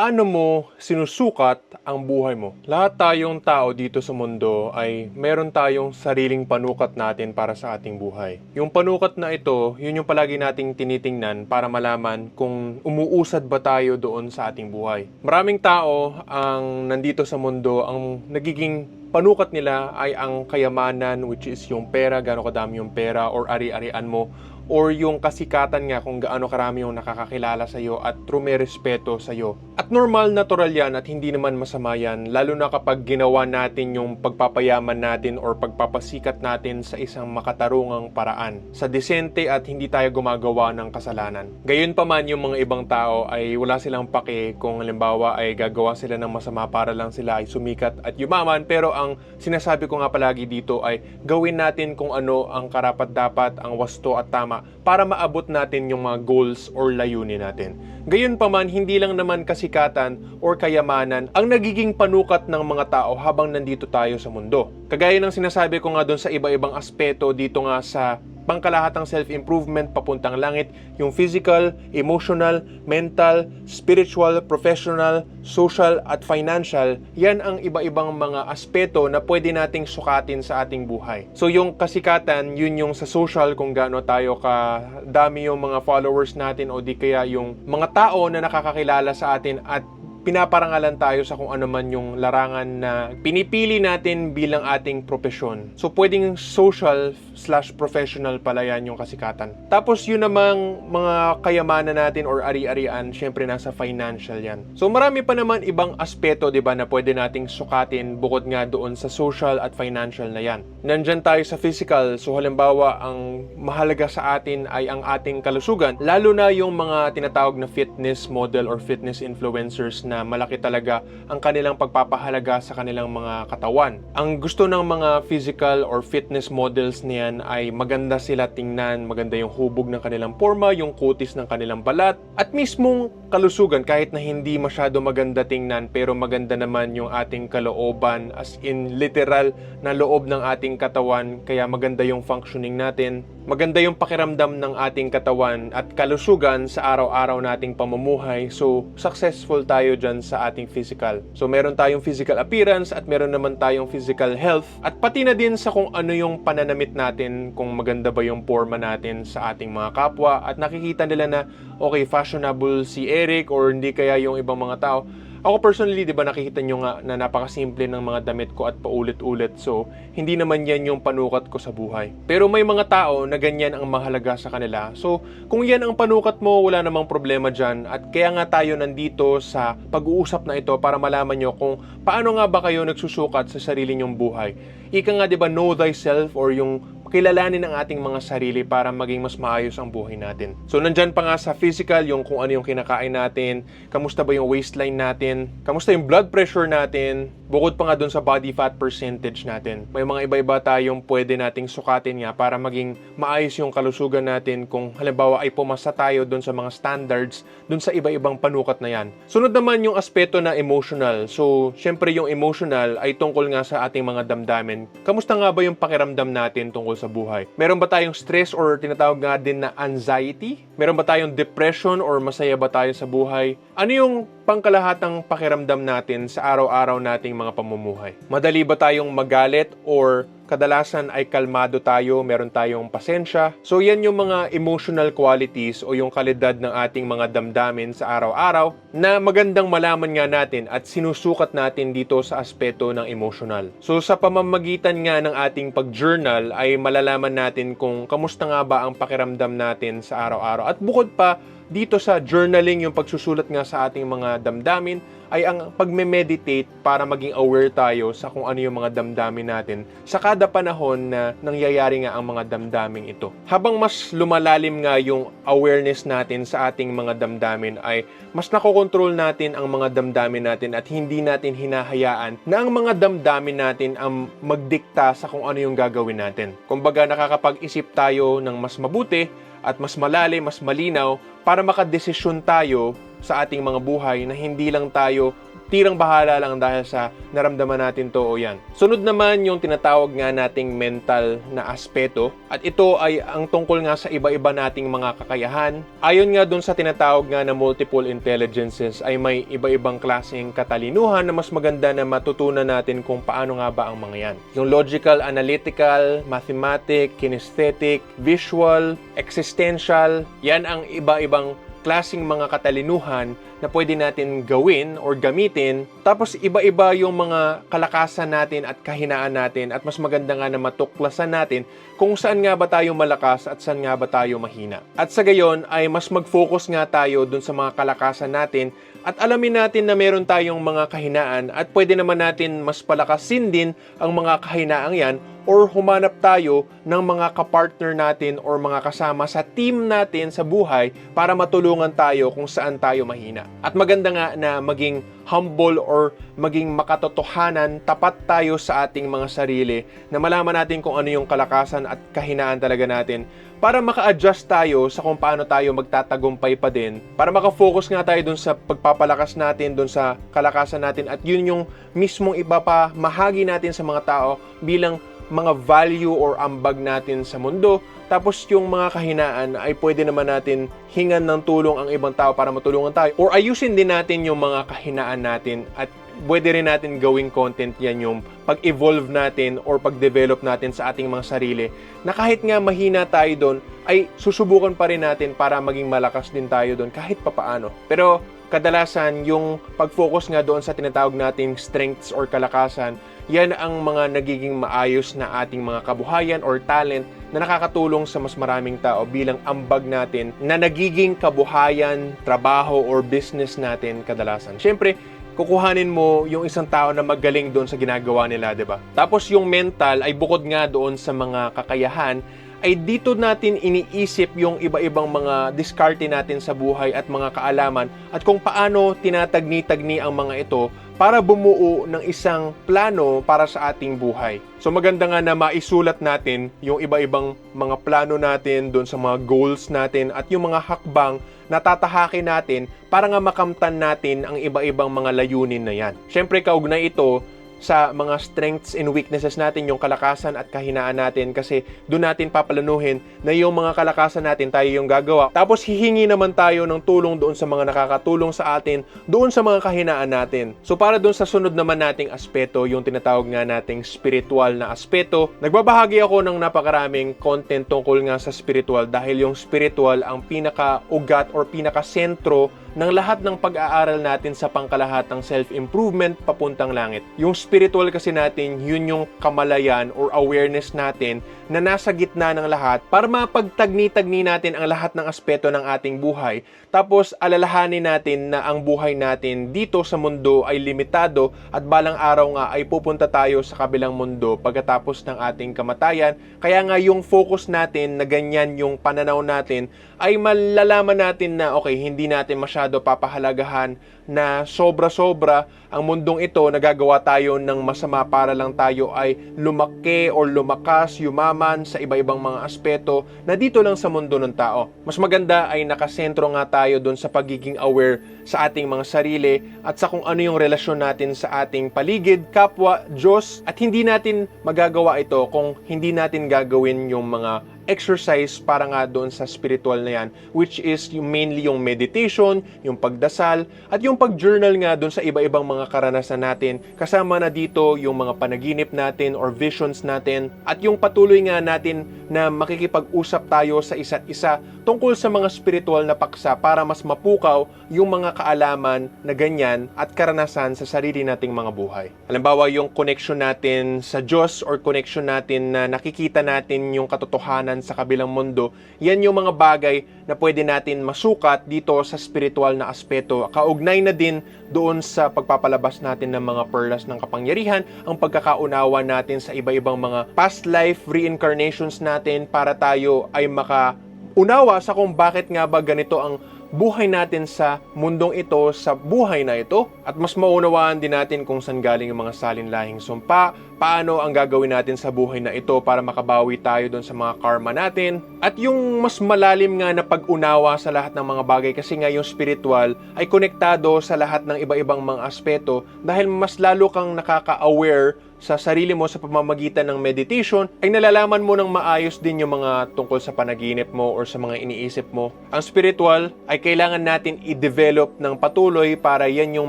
Paano mo sinusukat ang buhay mo? Lahat tayong tao dito sa mundo ay meron tayong sariling panukat natin para sa ating buhay. Yung panukat na ito, yun yung palagi nating tinitingnan para malaman kung umuusad ba tayo doon sa ating buhay. Maraming tao ang nandito sa mundo, ang nagiging panukat nila ay ang kayamanan which is yung pera, gaano kadami yung pera or ari-arian mo or yung kasikatan nga kung gaano karami yung nakakakilala sa iyo at true may respeto sa iyo. At normal, natural yan at hindi naman masama yan, lalo na kapag ginawa natin yung pagpapayaman natin or pagpapasikat natin sa isang makatarungang paraan. Sa desente at hindi tayo gumagawa ng kasalanan. Gayon pa man yung mga ibang tao ay wala silang pake kung halimbawa ay gagawa sila ng masama para lang sila ay sumikat at yumaman pero ang sinasabi ko nga palagi dito ay gawin natin kung ano ang karapat dapat, ang wasto at tama para maabot natin yung mga goals or layunin natin. Gayon pa man, hindi lang naman kasikatan or kayamanan ang nagiging panukat ng mga tao habang nandito tayo sa mundo. Kagaya ng sinasabi ko nga doon sa iba-ibang aspeto dito nga sa pangkalahatang self-improvement papuntang langit, yung physical, emotional, mental, spiritual, professional, social, at financial, yan ang iba-ibang mga aspeto na pwede nating sukatin sa ating buhay. So yung kasikatan, yun yung sa social kung gaano tayo ka dami yung mga followers natin o di kaya yung mga tao na nakakakilala sa atin at pinaparangalan tayo sa kung ano man yung larangan na pinipili natin bilang ating profesyon. So, pwedeng social slash professional pala yan yung kasikatan. Tapos, yun namang mga kayamanan natin or ari-arian, syempre nasa financial yan. So, marami pa naman ibang aspeto, di ba, na pwede nating sukatin bukod nga doon sa social at financial na yan. Nandyan tayo sa physical. So, halimbawa, ang mahalaga sa atin ay ang ating kalusugan. Lalo na yung mga tinatawag na fitness model or fitness influencers na malaki talaga ang kanilang pagpapahalaga sa kanilang mga katawan. Ang gusto ng mga physical or fitness models niyan ay maganda sila tingnan, maganda yung hubog ng kanilang forma, yung kutis ng kanilang balat, at mismong kalusugan kahit na hindi masyado maganda tingnan pero maganda naman yung ating kalooban as in literal na loob ng ating katawan kaya maganda yung functioning natin, maganda yung pakiramdam ng ating katawan at kalusugan sa araw-araw nating pamumuhay. So, successful tayo dyan sa ating physical. So, meron tayong physical appearance at meron naman tayong physical health at pati na din sa kung ano yung pananamit natin, kung maganda ba yung forma natin sa ating mga kapwa at nakikita nila na okay, fashionable si Eric or hindi kaya yung ibang mga tao. Ako personally, di ba nakikita nyo nga na napakasimple ng mga damit ko at paulit-ulit. So, hindi naman yan yung panukat ko sa buhay. Pero may mga tao na ganyan ang mahalaga sa kanila. So, kung yan ang panukat mo, wala namang problema dyan. At kaya nga tayo nandito sa pag-uusap na ito para malaman nyo kung paano nga ba kayo nagsusukat sa sarili nyong buhay. Ika nga, di ba, know thyself or yung kilalanin ang ating mga sarili para maging mas maayos ang buhay natin. So nandyan pa nga sa physical yung kung ano yung kinakain natin, kamusta ba yung waistline natin, kamusta yung blood pressure natin, bukod pa nga dun sa body fat percentage natin. May mga iba-iba tayong pwede nating sukatin nga para maging maayos yung kalusugan natin kung halimbawa ay pumasa tayo dun sa mga standards dun sa iba-ibang panukat na yan. Sunod naman yung aspeto na emotional. So, syempre yung emotional ay tungkol nga sa ating mga damdamin. Kamusta nga ba yung pakiramdam natin tungkol sa buhay? Meron ba tayong stress or tinatawag nga din na anxiety? Meron ba tayong depression or masaya ba tayo sa buhay? Ano yung pangkalahatang pakiramdam natin sa araw-araw nating mga pamumuhay? Madali ba tayong magalit or kadalasan ay kalmado tayo, meron tayong pasensya. So yan yung mga emotional qualities o yung kalidad ng ating mga damdamin sa araw-araw na magandang malaman nga natin at sinusukat natin dito sa aspeto ng emotional. So sa pamamagitan nga ng ating pag-journal ay malalaman natin kung kamusta nga ba ang pakiramdam natin sa araw-araw. At bukod pa, dito sa journaling, yung pagsusulat nga sa ating mga damdamin, ay ang pagme-meditate para maging aware tayo sa kung ano yung mga damdamin natin sa kada panahon na nangyayari nga ang mga damdamin ito. Habang mas lumalalim nga yung awareness natin sa ating mga damdamin ay mas nakokontrol natin ang mga damdamin natin at hindi natin hinahayaan na ang mga damdamin natin ang magdikta sa kung ano yung gagawin natin. Kumbaga nakakapag-isip tayo ng mas mabuti at mas malalim, mas malinaw para makadesisyon tayo sa ating mga buhay na hindi lang tayo tirang bahala lang dahil sa naramdaman natin to o yan. Sunod naman yung tinatawag nga nating mental na aspeto at ito ay ang tungkol nga sa iba-iba nating mga kakayahan. Ayon nga dun sa tinatawag nga na multiple intelligences ay may iba-ibang klaseng katalinuhan na mas maganda na matutunan natin kung paano nga ba ang mga yan. Yung logical, analytical, mathematic, kinesthetic, visual, existential, yan ang iba-ibang klasing mga katalinuhan na pwede natin gawin or gamitin. Tapos iba-iba yung mga kalakasan natin at kahinaan natin at mas maganda nga na matuklasan natin kung saan nga ba tayo malakas at saan nga ba tayo mahina. At sa gayon ay mas mag-focus nga tayo dun sa mga kalakasan natin at alamin natin na meron tayong mga kahinaan at pwede naman natin mas palakasin din ang mga kahinaang yan or humanap tayo ng mga kapartner natin or mga kasama sa team natin sa buhay para matulungan tayo kung saan tayo mahina. At maganda nga na maging humble or maging makatotohanan, tapat tayo sa ating mga sarili na malaman natin kung ano yung kalakasan at kahinaan talaga natin para maka-adjust tayo sa kung paano tayo magtatagumpay pa din, para maka-focus nga tayo dun sa pagpapalakas natin, dun sa kalakasan natin, at yun yung mismong ipapamahagi natin sa mga tao bilang mga value or ambag natin sa mundo. Tapos yung mga kahinaan ay pwede naman natin hingan ng tulong ang ibang tao para matulungan tayo. Or ayusin din natin yung mga kahinaan natin at pwede rin natin gawing content yan yung pag-evolve natin or pag-develop natin sa ating mga sarili na kahit nga mahina tayo doon ay susubukan pa rin natin para maging malakas din tayo doon kahit papaano. Pero kadalasan yung pag-focus nga doon sa tinatawag nating strengths or kalakasan, yan ang mga nagiging maayos na ating mga kabuhayan or talent na nakakatulong sa mas maraming tao bilang ambag natin na nagiging kabuhayan, trabaho or business natin kadalasan. Siyempre, kukuhanin mo yung isang tao na magaling doon sa ginagawa nila, 'di ba? Tapos yung mental ay bukod nga doon sa mga kakayahan ay dito natin iniisip yung iba-ibang mga diskarte natin sa buhay at mga kaalaman at kung paano tinatagni-tagni ang mga ito para bumuo ng isang plano para sa ating buhay. So maganda nga na maisulat natin yung iba-ibang mga plano natin doon sa mga goals natin at yung mga hakbang na tatahakin natin para nga makamtan natin ang iba-ibang mga layunin na yan. Siyempre kaugnay ito sa mga strengths and weaknesses natin, yung kalakasan at kahinaan natin kasi doon natin papalanuhin na yung mga kalakasan natin tayo yung gagawa. Tapos hihingi naman tayo ng tulong doon sa mga nakakatulong sa atin, doon sa mga kahinaan natin. So para doon sa sunod naman nating aspeto, yung tinatawag nga nating spiritual na aspeto, nagbabahagi ako ng napakaraming content tungkol nga sa spiritual dahil yung spiritual ang pinaka-ugat or pinaka-sentro ng lahat ng pag-aaral natin sa pangkalahatang self-improvement papuntang langit. Yung spiritual kasi natin, yun yung kamalayan or awareness natin na nasa gitna ng lahat para mapagtagni-tagni natin ang lahat ng aspeto ng ating buhay. Tapos alalahanin natin na ang buhay natin dito sa mundo ay limitado at balang araw nga ay pupunta tayo sa kabilang mundo pagkatapos ng ating kamatayan. Kaya nga yung focus natin na ganyan yung pananaw natin ay malalaman natin na okay, hindi natin masyado papahalagahan na sobra-sobra ang mundong ito nagagawa tayo ng masama para lang tayo ay lumaki or lumakas, yumaman sa iba-ibang mga aspeto na dito lang sa mundo ng tao. Mas maganda ay nakasentro nga tayo doon sa pagiging aware sa ating mga sarili at sa kung ano yung relasyon natin sa ating paligid, kapwa, Diyos at hindi natin magagawa ito kung hindi natin gagawin yung mga exercise para nga doon sa spiritual na yan which is yung mainly yung meditation, yung pagdasal at yung pag-journal nga doon sa iba-ibang mga karanasan natin kasama na dito yung mga panaginip natin or visions natin at yung patuloy nga natin na makikipag-usap tayo sa isa't isa tungkol sa mga spiritual na paksa para mas mapukaw yung mga kaalaman na ganyan at karanasan sa sarili nating mga buhay. Halimbawa yung connection natin sa Diyos or connection natin na nakikita natin yung katotohanan sa kabilang mundo, yan yung mga bagay na pwede natin masukat dito sa spiritual na aspeto. Kaugnay na din doon sa pagpapalabas natin ng mga perlas ng kapangyarihan, ang pagkakaunawa natin sa iba-ibang mga past life reincarnations natin para tayo ay maka unawa sa kung bakit nga ba ganito ang buhay natin sa mundong ito, sa buhay na ito, at mas maunawaan din natin kung saan galing ang mga salinlahing sumpa, paano ang gagawin natin sa buhay na ito para makabawi tayo doon sa mga karma natin. At yung mas malalim nga na pag-unawa sa lahat ng mga bagay kasi nga yung spiritual ay konektado sa lahat ng iba-ibang mga aspeto dahil mas lalo kang nakaka-aware sa sarili mo sa pamamagitan ng meditation, ay nalalaman mo ng maayos din yung mga tungkol sa panaginip mo or sa mga iniisip mo. Ang spiritual ay kailangan natin i-develop ng patuloy para yan yung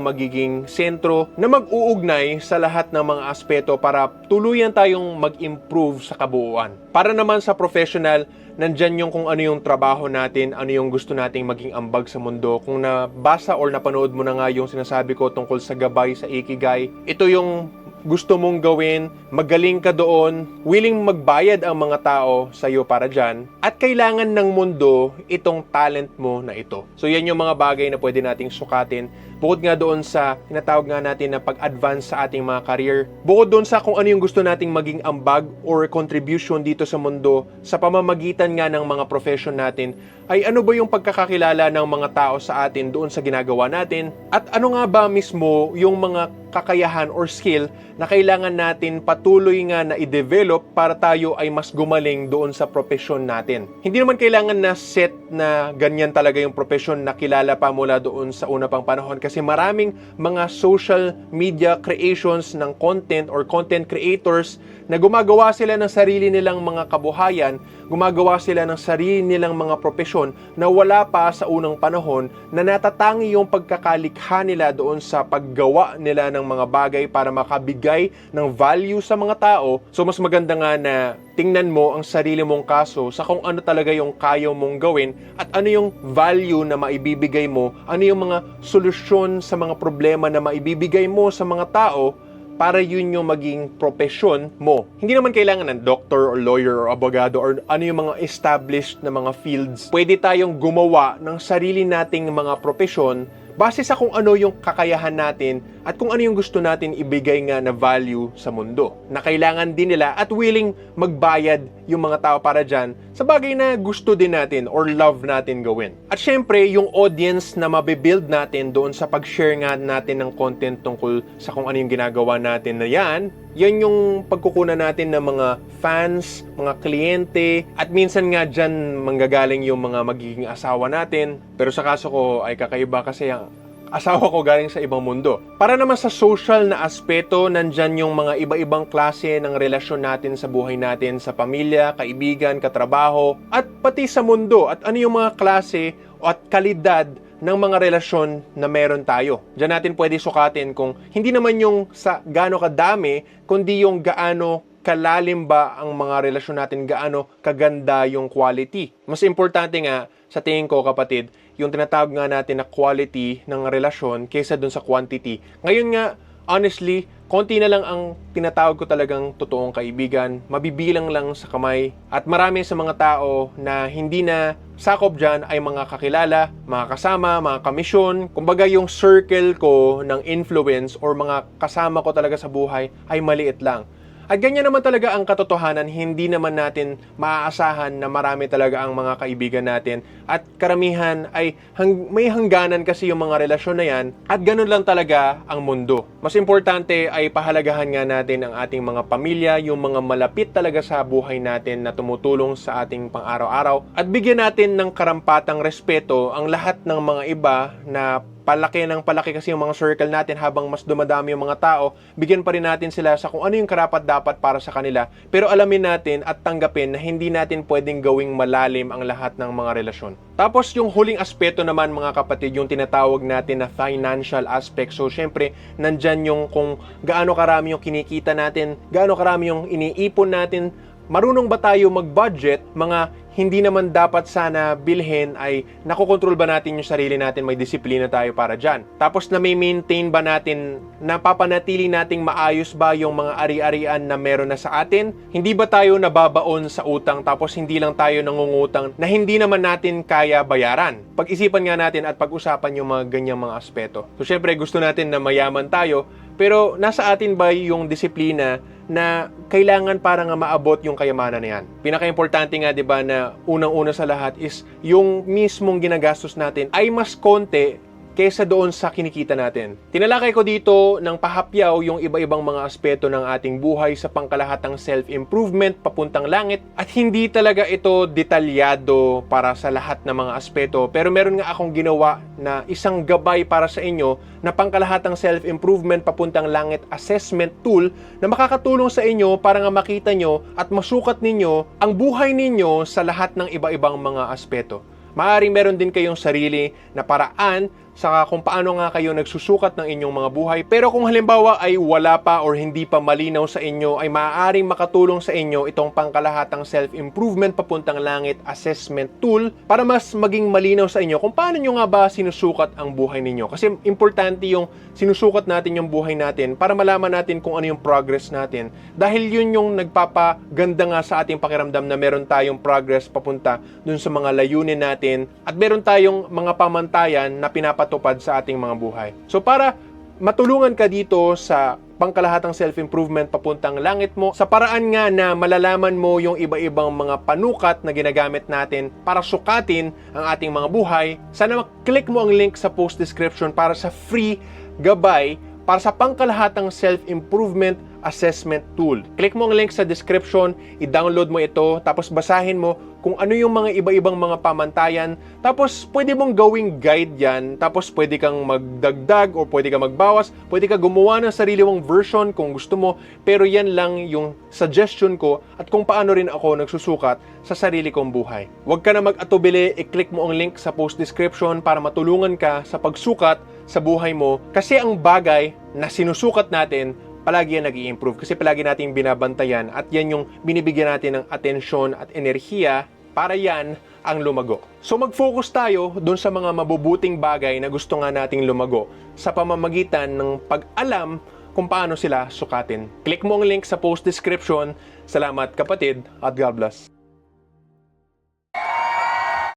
magiging sentro na mag-uugnay sa lahat ng mga aspeto para tuluyan tayong mag-improve sa kabuuan. Para naman sa professional, nandyan yung kung ano yung trabaho natin, ano yung gusto nating maging ambag sa mundo. Kung nabasa or napanood mo na nga yung sinasabi ko tungkol sa gabay, sa ikigai, ito yung gusto mong gawin, magaling ka doon, willing magbayad ang mga tao sa iyo para dyan, at kailangan ng mundo itong talent mo na ito. So yan yung mga bagay na pwede nating sukatin. Bukod nga doon sa tinatawag nga natin na pag-advance sa ating mga career. Bukod doon sa kung ano yung gusto nating maging ambag or contribution dito sa mundo sa pamamagitan nga ng mga profession natin, ay ano ba yung pagkakakilala ng mga tao sa atin doon sa ginagawa natin? At ano nga ba mismo yung mga kakayahan or skill na kailangan natin patuloy nga na i-develop para tayo ay mas gumaling doon sa profesyon natin. Hindi naman kailangan na set na ganyan talaga yung profesyon na kilala pa mula doon sa una pang panahon kasi maraming mga social media creations ng content or content creators na gumagawa sila ng sarili nilang mga kabuhayan, gumagawa sila ng sarili nilang mga propesyon na wala pa sa unang panahon na natatangi yung pagkakalikha nila doon sa paggawa nila ng mga bagay para makabigay ng value sa mga tao. So mas maganda nga na tingnan mo ang sarili mong kaso sa kung ano talaga yung kaya mong gawin at ano yung value na maibibigay mo, ano yung mga solusyon sa mga problema na maibibigay mo sa mga tao para yun yung maging profesyon mo. Hindi naman kailangan ng doctor or lawyer or abogado or ano yung mga established na mga fields. Pwede tayong gumawa ng sarili nating mga profesyon base sa kung ano yung kakayahan natin at kung ano yung gusto natin ibigay nga na value sa mundo. Na kailangan din nila at willing magbayad yung mga tao para dyan sa bagay na gusto din natin or love natin gawin. At syempre, yung audience na mabibuild natin doon sa pag-share nga natin ng content tungkol sa kung ano yung ginagawa natin na yan, yan yung pagkukunan natin ng mga fans, mga kliyente, at minsan nga dyan manggagaling yung mga magiging asawa natin. Pero sa kaso ko ay kakaiba kasi ang asawa ko galing sa ibang mundo. Para naman sa social na aspeto, nandyan yung mga iba-ibang klase ng relasyon natin sa buhay natin sa pamilya, kaibigan, katrabaho, at pati sa mundo. At ano yung mga klase at kalidad ng mga relasyon na meron tayo. Diyan natin pwede sukatin kung hindi naman yung sa gaano kadami, kundi yung gaano kalalim ba ang mga relasyon natin, gaano kaganda yung quality. Mas importante nga, sa tingin ko kapatid, yung tinatawag nga natin na quality ng relasyon kaysa dun sa quantity. Ngayon nga, honestly, konti na lang ang tinatawag ko talagang totoong kaibigan, mabibilang lang sa kamay, at marami sa mga tao na hindi na sakop dyan ay mga kakilala, mga kasama, mga kamisyon. Kumbaga yung circle ko ng influence or mga kasama ko talaga sa buhay ay maliit lang. At ganyan naman talaga ang katotohanan, hindi naman natin maaasahan na marami talaga ang mga kaibigan natin. At karamihan ay hang, may hangganan kasi yung mga relasyon na yan. At ganun lang talaga ang mundo. Mas importante ay pahalagahan nga natin ang ating mga pamilya, yung mga malapit talaga sa buhay natin na tumutulong sa ating pang-araw-araw. At bigyan natin ng karampatang respeto ang lahat ng mga iba na palaki ng palaki kasi yung mga circle natin habang mas dumadami yung mga tao, bigyan pa rin natin sila sa kung ano yung karapat dapat para sa kanila. Pero alamin natin at tanggapin na hindi natin pwedeng gawing malalim ang lahat ng mga relasyon. Tapos yung huling aspeto naman mga kapatid, yung tinatawag natin na financial aspect. So syempre, nandyan yung kung gaano karami yung kinikita natin, gaano karami yung iniipon natin, marunong ba tayo mag-budget, mga hindi naman dapat sana bilhin ay nakokontrol ba natin yung sarili natin, may disiplina tayo para dyan. Tapos na may maintain ba natin, napapanatili nating maayos ba yung mga ari-arian na meron na sa atin? Hindi ba tayo nababaon sa utang tapos hindi lang tayo nangungutang na hindi naman natin kaya bayaran? Pag-isipan nga natin at pag-usapan yung mga ganyang mga aspeto. So syempre gusto natin na mayaman tayo, pero nasa atin ba yung disiplina na kailangan para nga maabot yung kayamanan na yan. Pinaka-importante nga 'di ba na unang-una sa lahat is yung mismong ginagastos natin ay mas konti kesa doon sa kinikita natin. Tinalakay ko dito ng pahapyaw yung iba-ibang mga aspeto ng ating buhay sa pangkalahatang self-improvement papuntang langit at hindi talaga ito detalyado para sa lahat ng mga aspeto pero meron nga akong ginawa na isang gabay para sa inyo na pangkalahatang self-improvement papuntang langit assessment tool na makakatulong sa inyo para nga makita nyo at masukat ninyo ang buhay ninyo sa lahat ng iba-ibang mga aspeto. Maaring meron din kayong sarili na paraan sa kung paano nga kayo nagsusukat ng inyong mga buhay. Pero kung halimbawa ay wala pa or hindi pa malinaw sa inyo, ay maaaring makatulong sa inyo itong pangkalahatang self-improvement papuntang langit assessment tool para mas maging malinaw sa inyo kung paano nyo nga ba sinusukat ang buhay ninyo. Kasi importante yung sinusukat natin yung buhay natin para malaman natin kung ano yung progress natin. Dahil yun yung nagpapaganda nga sa ating pakiramdam na meron tayong progress papunta dun sa mga layunin natin at meron tayong mga pamantayan na pinapatupad sa ating mga buhay. So para matulungan ka dito sa pangkalahatang self-improvement papuntang langit mo sa paraan nga na malalaman mo yung iba-ibang mga panukat na ginagamit natin para sukatin ang ating mga buhay. Sana mag-click mo ang link sa post description para sa free gabay para sa pangkalahatang self-improvement assessment tool. Click mo ang link sa description, i-download mo ito, tapos basahin mo kung ano yung mga iba-ibang mga pamantayan. Tapos pwede mong gawing guide yan, tapos pwede kang magdagdag o pwede kang magbawas, pwede ka gumawa ng sarili mong version kung gusto mo, pero yan lang yung suggestion ko at kung paano rin ako nagsusukat sa sarili kong buhay. Huwag ka na mag-atubili, i-click mo ang link sa post description para matulungan ka sa pagsukat sa buhay mo kasi ang bagay na sinusukat natin palagi yan nag improve kasi palagi nating binabantayan at yan yung binibigyan natin ng atensyon at enerhiya para yan ang lumago. So mag-focus tayo doon sa mga mabubuting bagay na gusto nga nating lumago sa pamamagitan ng pag-alam kung paano sila sukatin. Click mo ang link sa post description. Salamat kapatid at God bless.